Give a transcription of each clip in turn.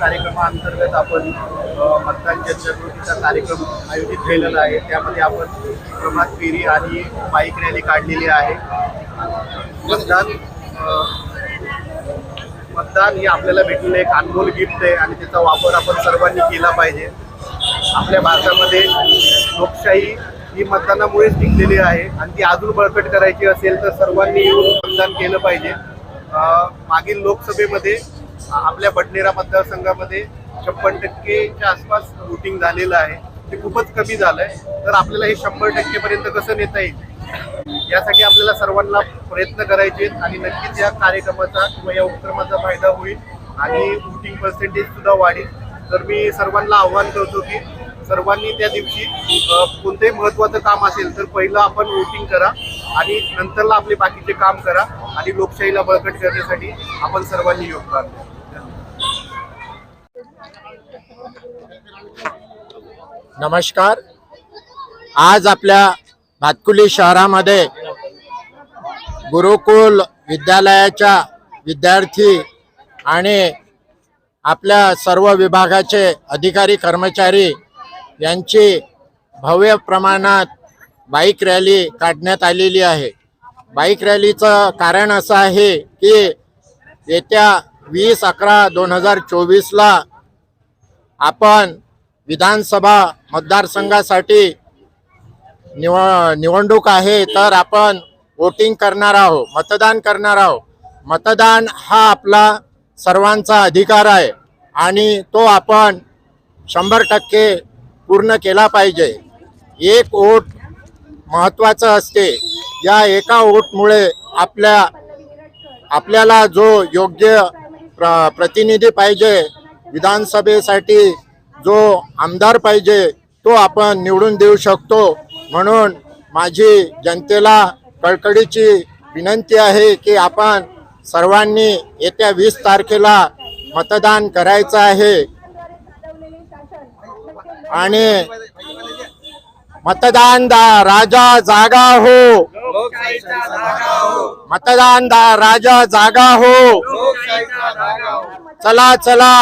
कार्यक्रमाअंतर्गत आपण मतदान जनजागृतीचा कार्यक्रम आयोजित केलेला आहे. त्यामध्ये आपण प्रभात फेरी आणि बाईक रॅली काढलेली आहे. मतदान मतदान हे आपल्याला भेटलेलं एक अनमोल गिफ्ट आहे आणि त्याचा वापर आपण सर्वांनी केला पाहिजे. आपल्या भारतामध्ये लोकशाही ही मतदानामुळेच टिकलेली आहे. आणि ती अजून बळकट करायची असेल तर सर्वांनी येऊन मतदान केलं पाहिजे. मागील लोकसभेमध्ये आपल्या बडनेरा मतदारसंघामध्ये छप्पन टक्केच्या आसपास वोटिंग झालेलं आहे. ते खूपच कमी झालंय. तर आपल्याला हे शंभर टक्केपर्यंत कसं नेता येईल? यासाठी आपल्याला सर्वांना प्रयत्न करायचे आणि नक्कीच या कार्यक्रमाचा किंवा या उपक्रमाचा फायदा होईल आणि वोटिंग पर्सेंटेज सुद्धा वाढेल. तर मी सर्वांना आव्हान करतो की सर्वांनी त्या दिवशी कोणतंही कोणतेही महत्वाचं काम असेल तर पहिलं आपण वोटिंग करा आणि नंतरला आपले बाकीचे काम करा आणि लोकशाहीला बळकट करण्यासाठी आपण सर्वांनी योगदान द्या. नमस्कार. आज आपल्या भातकुली शहरामध्ये गुरुकुल विद्यालयाच्या विद्यार्थी आणि आपल्या सर्व विभागाचे अधिकारी कर्मचारी यांची भव्य प्रमाणात बाईक रॅली काढण्यात आलेली आहे. बाईक रॅलीचं कारण असं आहे की येत्या वीस अकरा दोन हजार चोवीसला आपण विधानसभा मतदारसंघासाठी निव निवडणूक आहे तर आपण वोटिंग करणार आहोत मतदान करणार आहोत. मतदान हा आपला सर्वांचा अधिकार आहे आणि तो आपण शंभर टक्के पूर्ण केला पाहिजे. एक वोट महत्त्वाचं असते. या एका वोटमुळे आपल्या आपल्याला जो योग्य प्र प्रतिनिधी पाहिजे विधानसभेसाठी जो आमदार पाहिजे तो आपण निवडून देऊ शकतो. म्हणून माझी जनतेला कळकळीची विनंती आहे की आपण सर्वांनी येत्या वीस तारखेला मतदान करायचं आहे. आणि मतदान दा राजा जागा हो. मतदान दा राजा जागा हो. चला चला.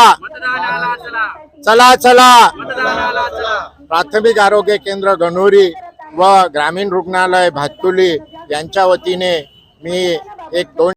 चला चला. प्राथमिक आरोग्य केंद्र गणोरी व ग्रामीण रुग्णालय भातुली यांच्या वतीने मी एक दोन